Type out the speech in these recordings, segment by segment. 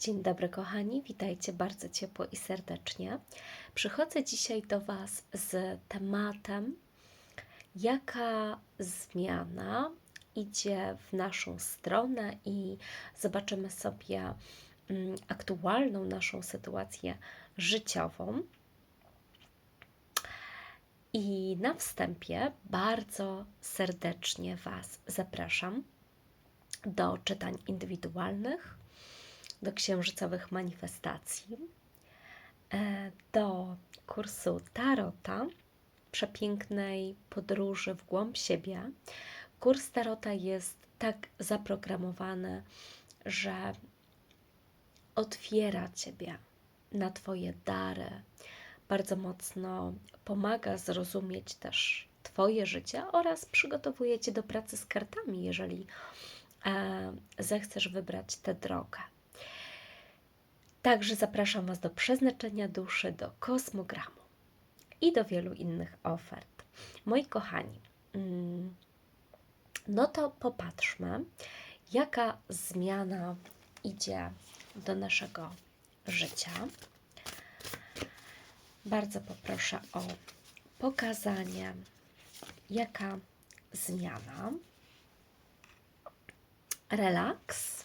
Dzień dobry, kochani, witajcie bardzo ciepło i serdecznie. Przychodzę dzisiaj do Was z tematem, jaka zmiana idzie w naszą stronę, i zobaczymy sobie mm, aktualną naszą sytuację życiową. I na wstępie bardzo serdecznie Was zapraszam do czytań indywidualnych do księżycowych manifestacji, e, do kursu Tarota, przepięknej podróży w głąb siebie. Kurs Tarota jest tak zaprogramowany, że otwiera Ciebie na Twoje dary, bardzo mocno pomaga zrozumieć też Twoje życie oraz przygotowuje Cię do pracy z kartami, jeżeli e, zechcesz wybrać tę drogę. Także zapraszam Was do przeznaczenia duszy, do kosmogramu i do wielu innych ofert. Moi kochani, mm, no to popatrzmy, jaka zmiana idzie do naszego życia. Bardzo poproszę o pokazanie, jaka zmiana. Relaks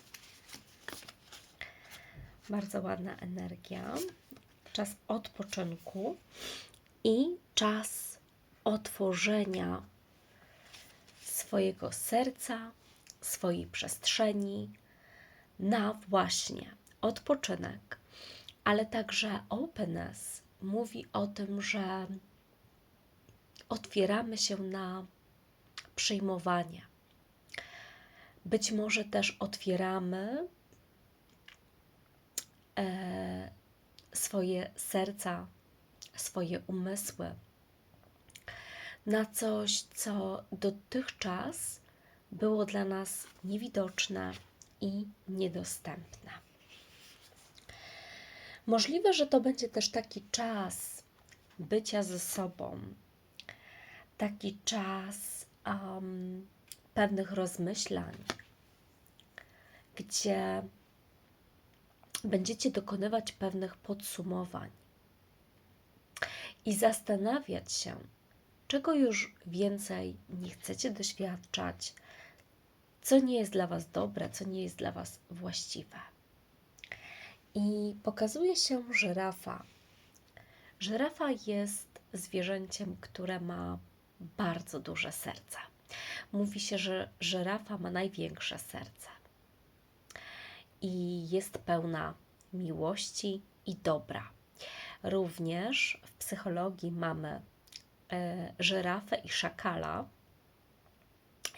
bardzo ładna energia, czas odpoczynku i czas otworzenia swojego serca, swojej przestrzeni na właśnie odpoczynek, ale także openness mówi o tym, że otwieramy się na przyjmowanie. Być może też otwieramy swoje serca, swoje umysły na coś, co dotychczas było dla nas niewidoczne i niedostępne. Możliwe, że to będzie też taki czas bycia ze sobą, taki czas um, pewnych rozmyślań, gdzie będziecie dokonywać pewnych podsumowań i zastanawiać się, czego już więcej nie chcecie doświadczać, co nie jest dla Was dobre, co nie jest dla Was właściwe. I pokazuje się żyrafa. Żyrafa jest zwierzęciem, które ma bardzo duże serce. Mówi się, że żyrafa ma największe serce i jest pełna miłości i dobra. Również w psychologii mamy e, żyrafę i szakala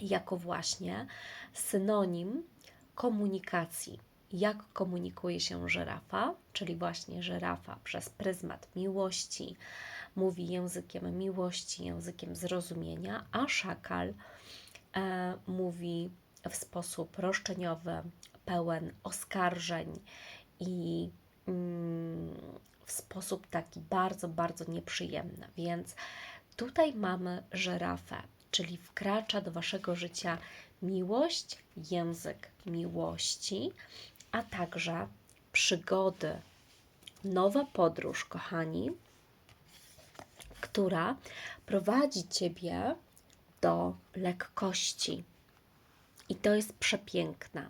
jako właśnie synonim komunikacji. Jak komunikuje się żyrafa, czyli właśnie żyrafa przez pryzmat miłości, mówi językiem miłości, językiem zrozumienia, a szakal e, mówi w sposób roszczeniowy, pełen oskarżeń i mm, w sposób taki bardzo, bardzo nieprzyjemny. Więc tutaj mamy żyrafę, czyli wkracza do waszego życia miłość, język miłości, a także przygody, nowa podróż, kochani, która prowadzi ciebie do lekkości. I to jest przepiękne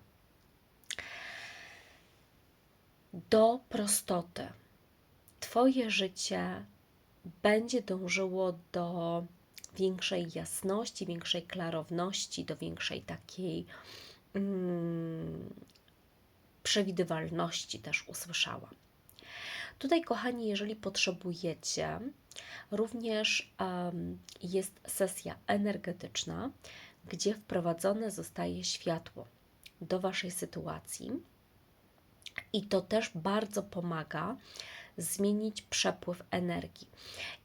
do prostoty. Twoje życie będzie dążyło do większej jasności, większej klarowności, do większej takiej mm, przewidywalności też usłyszałam. Tutaj, kochani, jeżeli potrzebujecie, również um, jest sesja energetyczna, gdzie wprowadzone zostaje światło do Waszej sytuacji i to też bardzo pomaga zmienić przepływ energii.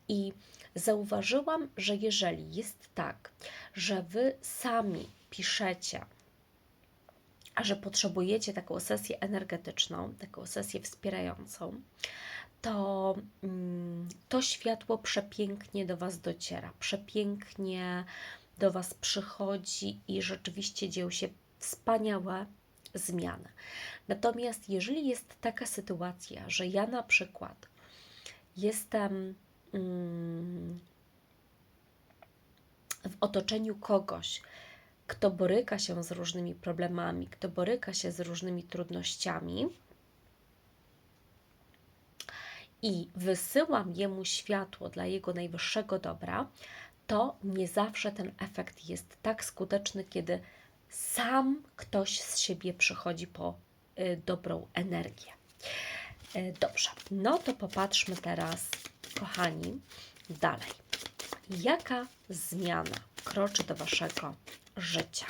I zauważyłam, że jeżeli jest tak, że wy sami piszecie, że potrzebujecie taką sesję energetyczną, taką sesję wspierającą, to mm, to światło przepięknie do Was dociera, przepięknie do Was przychodzi i rzeczywiście dzieją się wspaniałe zmianę. Natomiast jeżeli jest taka sytuacja, że ja na przykład jestem mm, w otoczeniu kogoś, kto boryka się z różnymi problemami, kto boryka się z różnymi trudnościami, i wysyłam jemu światło dla jego najwyższego dobra, to nie zawsze ten efekt jest tak skuteczny, kiedy sam ktoś z siebie przychodzi po y, dobrą energię. Y, dobrze, no to popatrzmy teraz, kochani, dalej. Jaka zmiana kroczy do Waszego życia?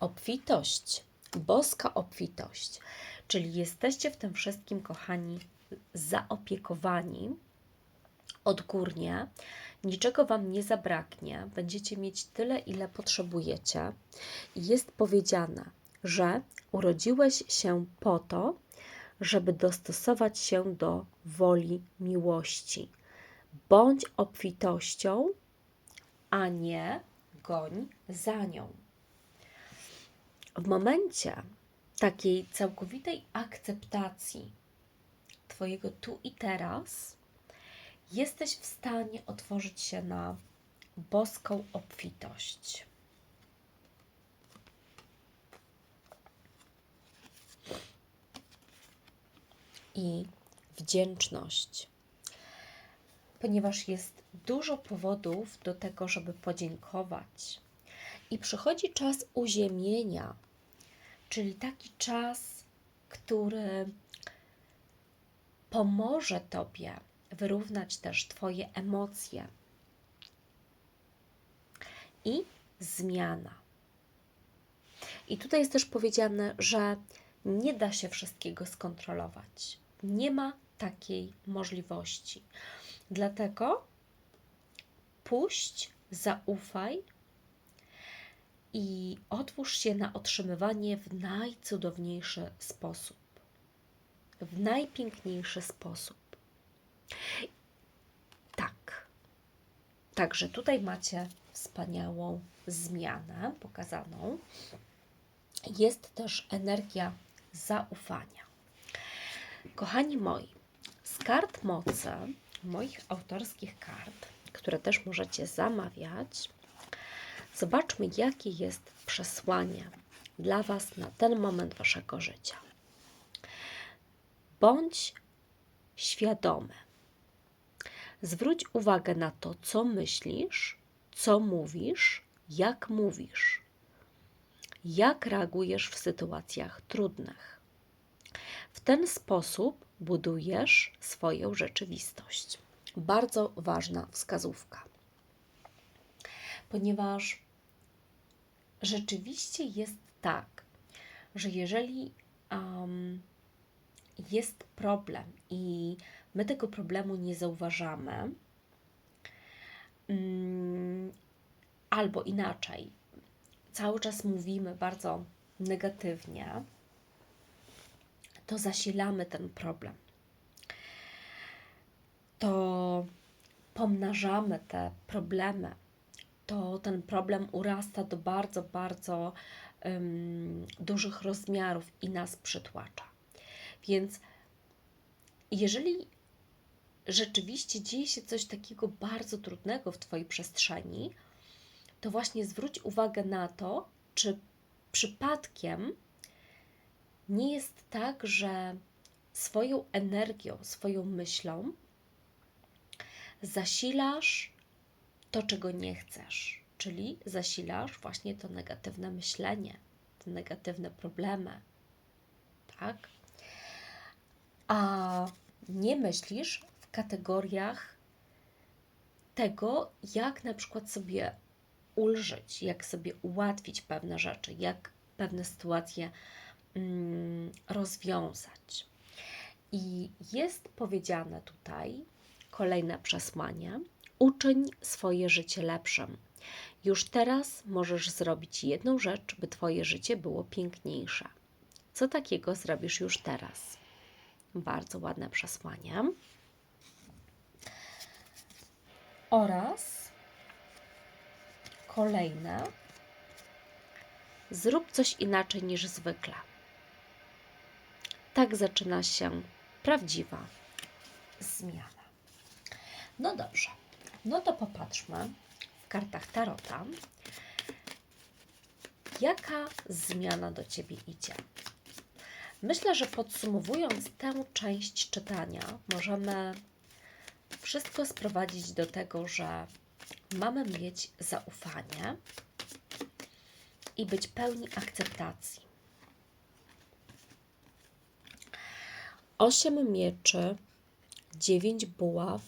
Obfitość, boska obfitość, czyli jesteście w tym wszystkim, kochani, zaopiekowani odgórnie, niczego Wam nie zabraknie, będziecie mieć tyle, ile potrzebujecie. Jest powiedziane, że urodziłeś się po to, żeby dostosować się do woli miłości. Bądź obfitością, a nie goń za nią. W momencie takiej całkowitej akceptacji Twojego tu i teraz, jesteś w stanie otworzyć się na boską obfitość. I wdzięczność, ponieważ jest dużo powodów do tego, żeby podziękować. I przychodzi czas uziemienia, czyli taki czas, który pomoże Tobie wyrównać też Twoje emocje. I zmiana. I tutaj jest też powiedziane, że nie da się wszystkiego skontrolować. Nie ma takiej możliwości. Dlatego puść, zaufaj i otwórz się na otrzymywanie w najcudowniejszy sposób, w najpiękniejszy sposób. Tak. Także tutaj macie wspaniałą zmianę pokazaną. Jest też energia zaufania. Kochani moi, z kart mocy, moich autorskich kart, które też możecie zamawiać, zobaczmy, jakie jest przesłanie dla Was na ten moment Waszego życia. Bądź świadomy. Zwróć uwagę na to, co myślisz, co mówisz, jak mówisz, jak reagujesz w sytuacjach trudnych. W ten sposób budujesz swoją rzeczywistość. Bardzo ważna wskazówka, ponieważ rzeczywiście jest tak, że jeżeli um, jest problem i my tego problemu nie zauważamy, um, albo inaczej, cały czas mówimy bardzo negatywnie, to zasilamy ten problem. To pomnażamy te problemy. To ten problem urasta do bardzo, bardzo um, dużych rozmiarów i nas przytłacza. Więc jeżeli rzeczywiście dzieje się coś takiego bardzo trudnego w Twojej przestrzeni, to właśnie zwróć uwagę na to, czy przypadkiem nie jest tak, że swoją energią, swoją myślą zasilasz to, czego nie chcesz, czyli zasilasz właśnie to negatywne myślenie, te negatywne problemy, tak? A nie myślisz kategoriach tego, jak na przykład sobie ulżyć, jak sobie ułatwić pewne rzeczy, jak pewne sytuacje mm, rozwiązać. I jest powiedziane tutaj kolejne przesłanie: uczyń swoje życie lepszym. Już teraz możesz zrobić jedną rzecz, by Twoje życie było piękniejsze. Co takiego zrobisz już teraz? Bardzo ładne przesłanie. Oraz kolejne Zrób coś inaczej niż zwykle. Tak zaczyna się prawdziwa zmiana. No dobrze, no to popatrzmy w kartach Tarota, jaka zmiana do Ciebie idzie. Myślę, że podsumowując tę część czytania, możemy wszystko sprowadzić do tego, że mamy mieć zaufanie i być pełni akceptacji. Osiem mieczy, dziewięć buław,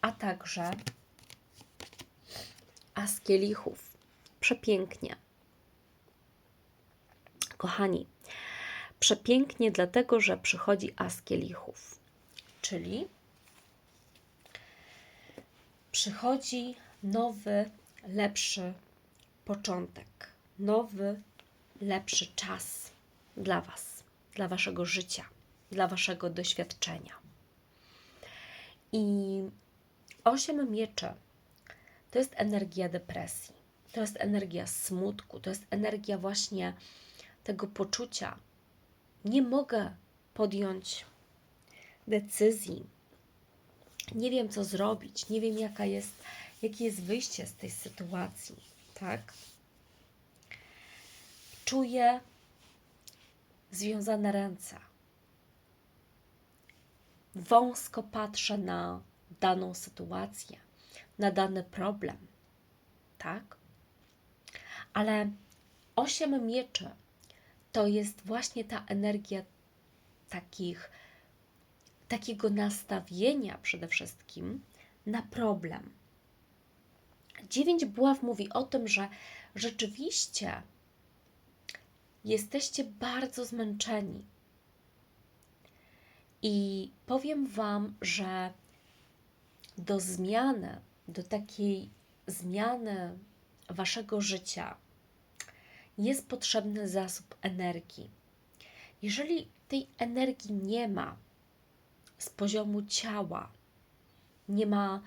a także as kielichów. Przepięknie. Kochani, przepięknie dlatego, że przychodzi as kielichów, czyli przychodzi nowy, lepszy początek, nowy, lepszy czas dla Was, dla Waszego życia, dla Waszego doświadczenia. I osiem mieczy to jest energia depresji, to jest energia smutku, to jest energia właśnie tego poczucia. Nie mogę podjąć decyzji, nie wiem co zrobić, nie wiem jaka jest, jakie jest wyjście z tej sytuacji, tak? Czuję związane ręce. Wąsko patrzę na daną sytuację, na dany problem, tak? Ale osiem mieczy to jest właśnie ta energia takich, takiego nastawienia przede wszystkim na problem. Dziewięć buław mówi o tym, że rzeczywiście jesteście bardzo zmęczeni. I powiem Wam, że do zmiany, do takiej zmiany Waszego życia jest potrzebny zasób energii. Jeżeli tej energii nie ma z poziomu ciała, nie ma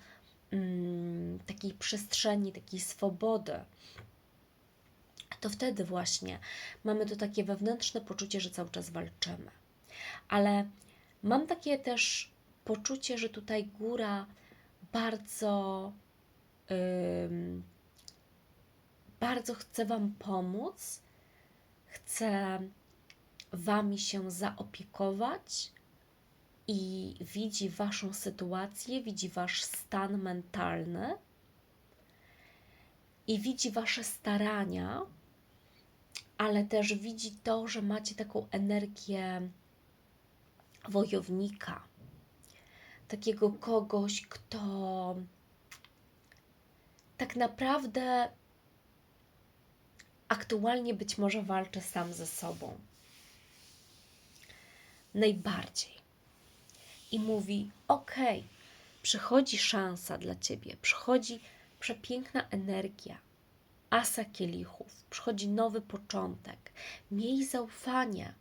mm, takiej przestrzeni, takiej swobody, to wtedy właśnie mamy to takie wewnętrzne poczucie, że cały czas walczymy. Ale mam takie też poczucie, że tutaj góra bardzo, ym, bardzo chce Wam pomóc, chce Wami się zaopiekować i widzi Waszą sytuację, widzi Wasz stan mentalny i widzi Wasze starania, ale też widzi to, że macie taką energię wojownika, takiego kogoś, kto tak naprawdę aktualnie być może walczy sam ze sobą. Najbardziej. I mówi: OK, przychodzi szansa dla ciebie, przychodzi przepiękna energia, asa kielichów, przychodzi nowy początek. Miej zaufanie.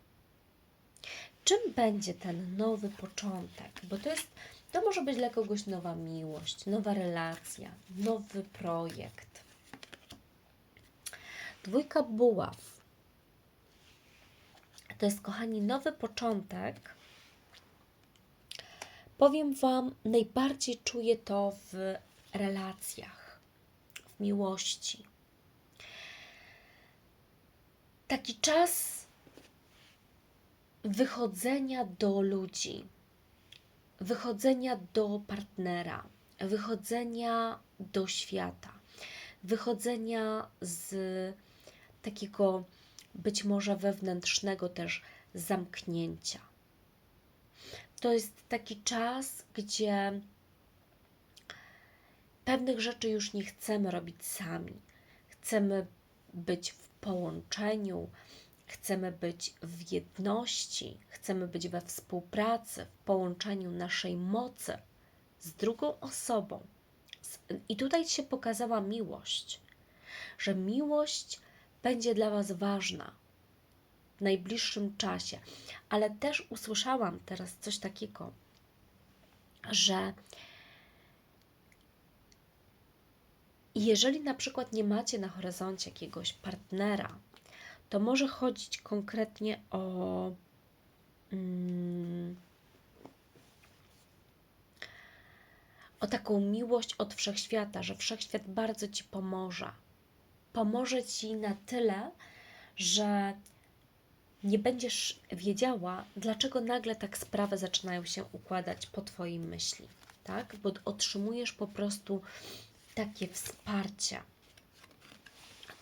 Czym będzie ten nowy początek? Bo to jest, to może być dla kogoś nowa miłość, nowa relacja, nowy projekt. Dwójka buław. To jest, kochani, nowy początek. Powiem Wam, najbardziej czuję to w relacjach, w miłości. Taki czas wychodzenia do ludzi, wychodzenia do partnera, wychodzenia do świata, wychodzenia z takiego być może wewnętrznego też zamknięcia. To jest taki czas, gdzie pewnych rzeczy już nie chcemy robić sami. Chcemy być w połączeniu, chcemy być w jedności, chcemy być we współpracy, w połączeniu naszej mocy z drugą osobą. I tutaj się pokazała miłość, że miłość będzie dla Was ważna najbliższym czasie. Ale też usłyszałam teraz coś takiego, że jeżeli na przykład nie macie na horyzoncie jakiegoś partnera, to może chodzić konkretnie o. Mm, o taką miłość od wszechświata, że wszechświat bardzo ci pomoże. Pomoże ci na tyle, że nie będziesz wiedziała, dlaczego nagle tak sprawy zaczynają się układać po Twojej myśli, tak? Bo otrzymujesz po prostu takie wsparcie.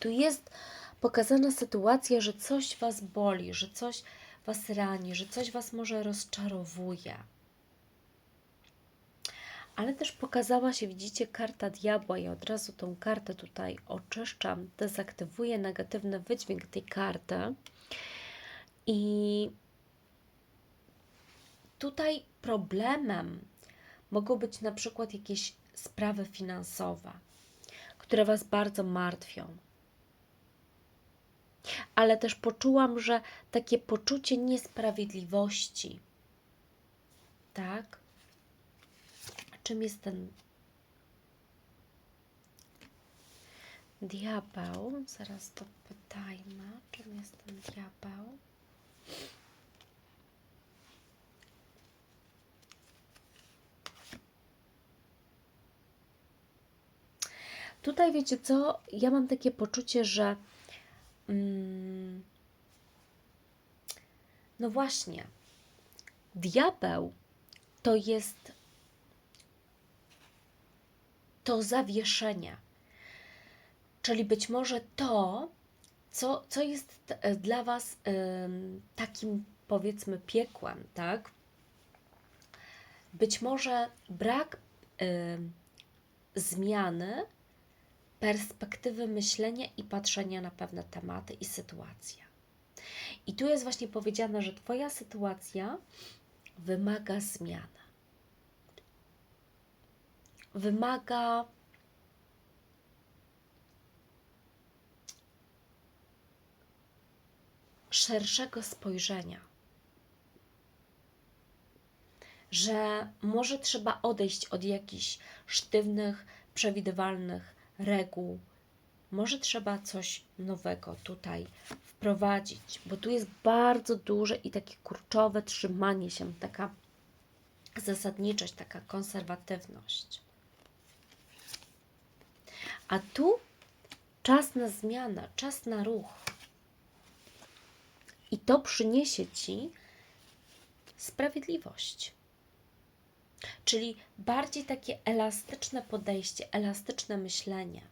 Tu jest pokazana sytuacja, że coś Was boli, że coś Was rani, że coś Was może rozczarowuje. Ale też pokazała się, widzicie, karta diabła. Ja od razu tą kartę tutaj oczyszczam, dezaktywuję negatywny wydźwięk tej karty. I tutaj problemem mogą być na przykład jakieś sprawy finansowe, które Was bardzo martwią. Ale też poczułam, że takie poczucie niesprawiedliwości, tak? Czym jest ten diabeł? Zaraz to pytajmy. Czym jest ten diabeł? Tutaj wiecie co? Ja mam takie poczucie, że mm, no właśnie, diabeł to jest to zawieszenie. Czyli być może to, co, co jest e, dla Was takim powiedzmy piekłem, tak? Być może brak zmiany perspektywy myślenia i patrzenia na pewne tematy i sytuacje. I tu jest właśnie powiedziane, że Twoja sytuacja wymaga zmiany. Wymaga szerszego spojrzenia. Że może trzeba odejść od jakichś sztywnych, przewidywalnych reguł. Może trzeba coś nowego tutaj wprowadzić, bo tu jest bardzo duże i takie kurczowe trzymanie się, taka zasadniczość, taka konserwatywność. A tu czas na zmianę, czas na ruch. I to przyniesie ci sprawiedliwość. Czyli bardziej takie elastyczne podejście, elastyczne myślenie.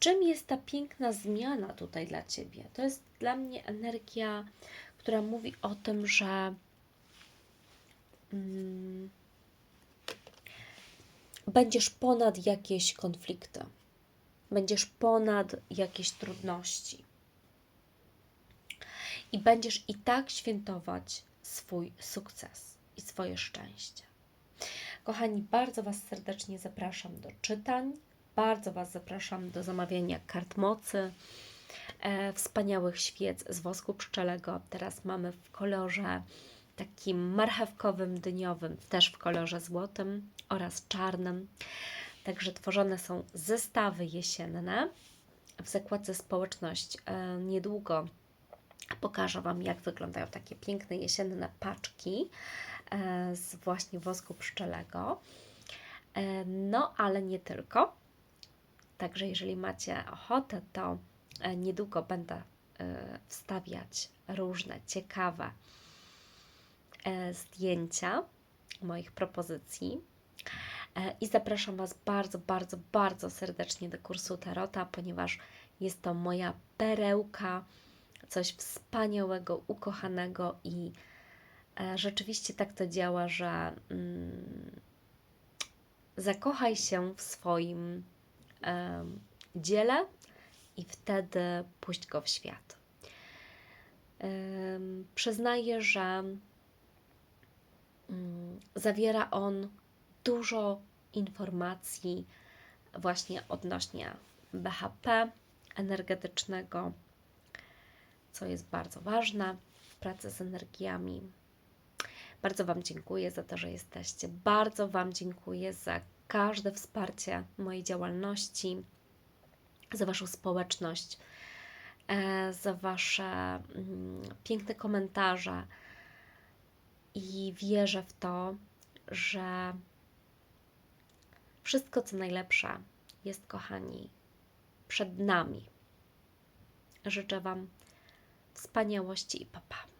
Czym jest ta piękna zmiana tutaj dla ciebie? To jest dla mnie energia, która mówi o tym, że mm, będziesz ponad jakieś konflikty, będziesz ponad jakieś trudności i będziesz i tak świętować swój sukces i swoje szczęście. Kochani, bardzo Was serdecznie zapraszam do czytań, bardzo Was zapraszam do zamawiania kart mocy, e, wspaniałych świec z wosku pszczelego. Teraz mamy w kolorze takim marchewkowym, dyniowym, też w kolorze złotym oraz czarnym. Także tworzone są zestawy jesienne. W zakładce społeczność e, niedługo pokażę Wam, jak wyglądają takie piękne jesienne paczki e, z właśnie wosku pszczelego. E, no, ale nie tylko. Także jeżeli macie ochotę, to niedługo będę wstawiać różne ciekawe zdjęcia moich propozycji. I zapraszam Was bardzo, bardzo, bardzo serdecznie do kursu Tarota, ponieważ jest to moja perełka, coś wspaniałego, ukochanego i e, rzeczywiście tak to działa, że mm, zakochaj się w swoim e, dziele i wtedy puść go w świat. E, przyznaję, że mm, zawiera on dużo informacji właśnie odnośnie BHP energetycznego, co jest bardzo ważne w pracy z energiami. Bardzo Wam dziękuję za to, że jesteście. Bardzo Wam dziękuję za każde wsparcie mojej działalności, za Waszą społeczność, e, za Wasze mm, piękne komentarze i wierzę w to, że wszystko co najlepsze jest, kochani, przed nami. Życzę Wam wspaniałości i papa.